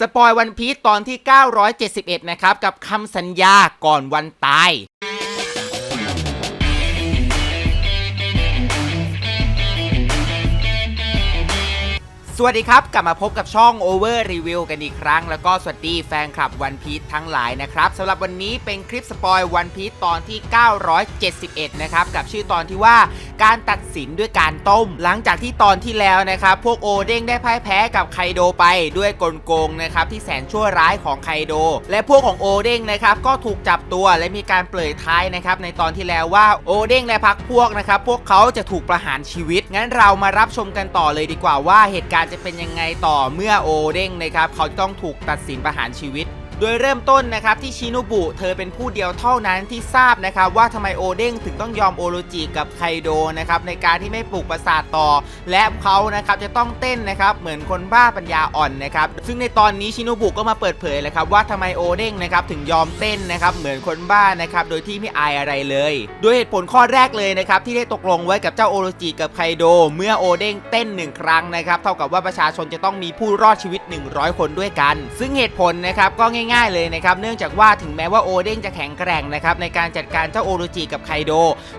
สปอยวันพีซตอนที่ 971 นะครับ กับคำสัญญาก่อนวันตาย วัสดีครับ กลับมาพบกับช่อง Over Review กันอีกครั้ง แล้วก็สวัสดีแฟนคลับวันพี e ทั้งหลายนะครับสำหรับวันนี้เป็นคลิปสปอยวันพี e ตอนที่ 971 นะครับ กับชื่อตอนที่ว่าการตัดสินด้วยการต้ม หลังจากที่ตอนที่แล้วนะครับ พวกโอเด้งได้พ่ายแพ้กับไคโดไปด้วยกลโกงนะครับที่แสนชั่วร้ายของไคโด และพวกของโอเด้งนะครับก็ถูกจับตัวและมีการเปลยท้ายนะครับในตอนที่แล้วว่าโอเด้งและพักพวกนะครับพวกเขาจะถูกประหารชีวิต งั้นเรามารับชมกันต่อเลยดีกว่าว่าเหตุการณ์จะเป็นยังไงต่อเมื่อโอเด้งนะครับ เขาต้องถูกตัดสินประหารชีวิต โดยเริ่มต้นนะครับที่ชินุบุเธอเป็นผู้เดียวเท่านั้นที่ทราบนะครับว่าทำไมโอเด้งถึงต้องยอมโอโรจิกับไคโดนะครับในการที่ไม่ปลูกประสาทต่อ และเขานะครับจะต้องเต้นนะครับเหมือนคนบ้าปัญญาอ่อนนะครับซึ่งในตอนนี้ชินุบุก็มาเปิดเผยเลยครับว่าทำไมโอเด้งนะครับถึงยอมเต้นนะครับเหมือนคนบ้านะครับโดยที่ไม่อายอะไรเลย โดยเหตุผลข้อแรกเลยนะครับที่ได้ตกลงไว้กับเจ้าโอโรจิกับไคโด เมื่อโอเด้งเต้นหนึ่งครั้งนะครับเท่ากับว่าประชาชนจะต้องมีผู้รอดชีวิต 100 คนด้วยกัน ซึ่งเหตุผลนะครับก็ง่ายๆเลยนะครับเนื่องจากว่าถึงแม้ว่าโอเด้งจะแข็งแกร่งนะครับในการจัดการเจ้าโอโรจิกับไคโด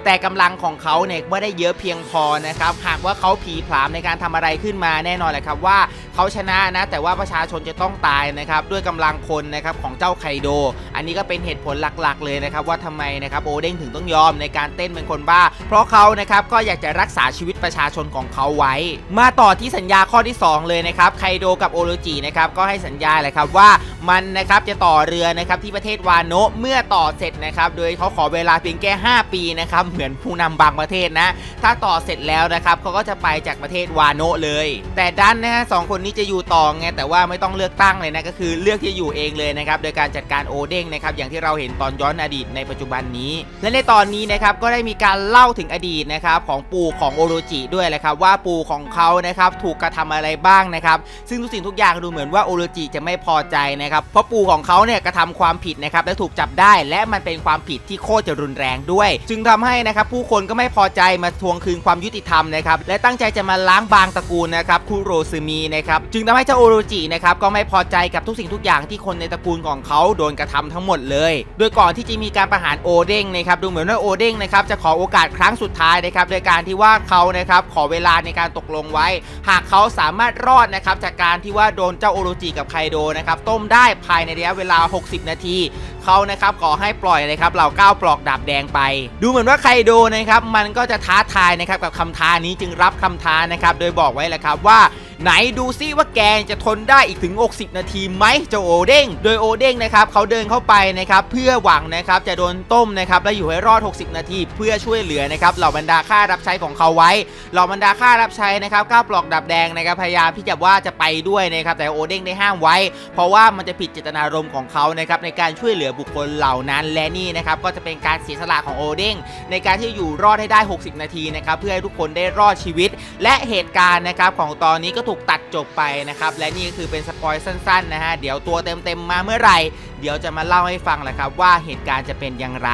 แต่กำลังของเขาเนี่ยไม่ได้เยอะเพียงพอนะครับหากว่าเขาผีผลามในการทำอะไรขึ้นมาแน่นอนแหละครับว่าเขาชนะนะแต่ว่าประชาชนจะต้องตายนะครับด้วยกำลังคนนะครับของเจ้าไคโด อันนี้ก็เป็นเหตุผลหลักๆเลยนะครับว่าทำไมนะครับโอเด้งถึงต้องยอมในการเต้นเป็นคนบ้า เพราะเขานะครับก็อยากจะรักษาชีวิตประชาชนของเขาไว้ มาต่อที่สัญญาข้อที่ 2 เลยนะครับไคโดกับโอโรจินะครับก็ให้สัญญาเลยครับว่า มันนะครับจะต่อเรือนะครับที่ประเทศวานโนะเมื่อต่อเสร็จนะครับ โดยเขาขอเวลาเพียงแค่ 5 ปีนะครับเหมือนผู้นำบางประเทศนะ ถ้าต่อเสร็จแล้วนะครับเขาก็จะไปจากประเทศวานโนะเลย แต่ดันนะฮะสองคนนี้จะอยู่ต่อไงแต่ว่าไม่ต้องเลือกตั้งเลยนะก็คือเลือกที่จะอยู่เองเลยนะครับโดยการจัดการโอเด้งนะครับอย่างที่เราเห็นตอนย้อนอดีตในปัจจุบันนี้ และในตอนนี้นะครับก็ได้มีการเล่าถึงอดีตนะครับของปู่ของโอโรจิด้วยแหละครับว่าปู่ของเขานะครับถูกกระทำอะไรบ้างนะครับซึ่งทุกสิ่งทุกอย่างดูเหมือนว่าโอโรจิจะไม่พอใจนะครับเพราะปู่ของเขาเนี่ยกระทำความผิดนะครับและถูกจับได้และมันเป็นความผิดที่โคตรจะรุนแรงด้วย จึงทำให้นะครับผู้คนก็ไม่พอใจมาทวงคืนความยุติธรรมนะครับและตั้งใจจะมาล้างบางตระกูลนะครับคุโรซึมินะครับจึงทำให้เจ้าโอโรจินะครับก็ไม่พอใจกับทุกสิ่งทุกอย่างที่คนในตระกูลของเขาโดนกระทำทั้งหมดเลย โดยก่อนที่จะมีการประหารโอเด้งนะครับดูเหมือนว่าโอเด้งนะครับจะขอโอกาสครั้งสุดท้ายนะครับโดยการที่ว่าเขานะครับขอเวลาในการตกลงไว้ หากเขาสามารถรอดนะครับจากการที่ว่าโดนเจ้าโอโรจิกับไคโดนะครับต้มได้ภายในระยะเวลา 60 นาทีเขานะครับขอให้ปล่อยเลยครับเหล่าก้าวปลอกดาบแดงไป ดูเหมือนว่าไคโดนะครับมันก็จะท้าทายนะครับกับคำท้านี้จึงรับคำท้านะครับโดยบอกไว้แหละครับว่า ไหนดูซิว่าแกจะทนได้อีกถึง 60 นาทีไหมเจ้าโอเด้ง โดยโอเด้งนะครับเขาเดินเข้าไปนะครับเพื่อหวังนะครับจะโดนต้มนะครับและอยู่ให้รอด 60 นาที เพื่อช่วยเหลือนะครับเหล่าบรรดาข้ารับใช้ของเขาไว้เหล่าบรรดาข้ารับใช้นะครับก้าวปลอกดับแดงนะครับพยายามที่จะว่าจะไปด้วยนะครับแต่โอเด้งได้ห้ามไว้ เพราะว่ามันจะผิดเจตนารมณ์ของเขานะครับในการช่วยเหลือบุคคลเหล่านั้นและนี่นะครับก็จะเป็นการเสียสละของโอเด้งในการที่อยู่รอดให้ได้ 60 นาทีนะครับเพื่อให้ทุกคนได้รอดชีวิต และเหตุการณ์นะครับของตอนนี้ก็ถูกตัดจบไปนะครับ และนี่ก็คือเป็นสปอยสั้นๆนะฮะ เดี๋ยวตัวเต็มๆมาเมื่อไหร่ เดี๋ยวจะมาเล่าให้ฟังแหละครับว่าเหตุการณ์จะเป็นอย่างไร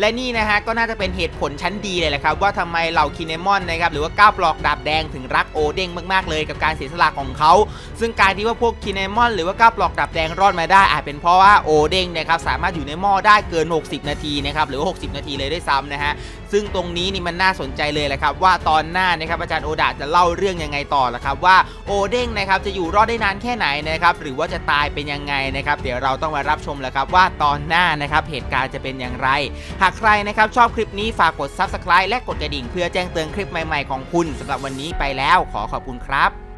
และนี่นะฮะก็น่าจะเป็นเหตุผลชั้นดีเลยแหละครับว่าทำไมเหล่าคินเนมอนนะครับหรือว่าก้าวปลอกดาบแดงถึงรักโอเด้งมากๆเลยกับการเสียสละของเขา ซึ่งการที่ว่าพวกคินเนมอนหรือว่าก้าวปลอกดาบแดงรอดมาได้ อาจเป็นเพราะว่าโอเด้งนะครับสามารถอยู่ในหม้อได้เกิน 60 นาทีนะครับหรือว่า 60 นาทีเลยด้วยซ้ำนะฮะซึ่งตรงนี้นี่มันน่าสนใจเลยแหละครับว่าตอนหน้านะครับอาจารย์โอดาจะเล่าเรื่องยังไงต่อละครับว่าโอเด้งนะครับจะอยู่รอดได้นานแค่ไหนนะครับหรือว่าจะตายเป็นยังไงนะครับเดี๋ยวเราต้องมารับชมแหละครับว่าตอนหน้านะครับเหตุการณ์จะเป็นอย่างไรหากใครนะครับชอบคลิปนี้ฝากกด Subscribe และกดกระดิ่ง เพื่อแจ้งเตือนคลิปใหม่ๆของคุณสำหรับวันนี้ไปแล้วขอขอบคุณครับ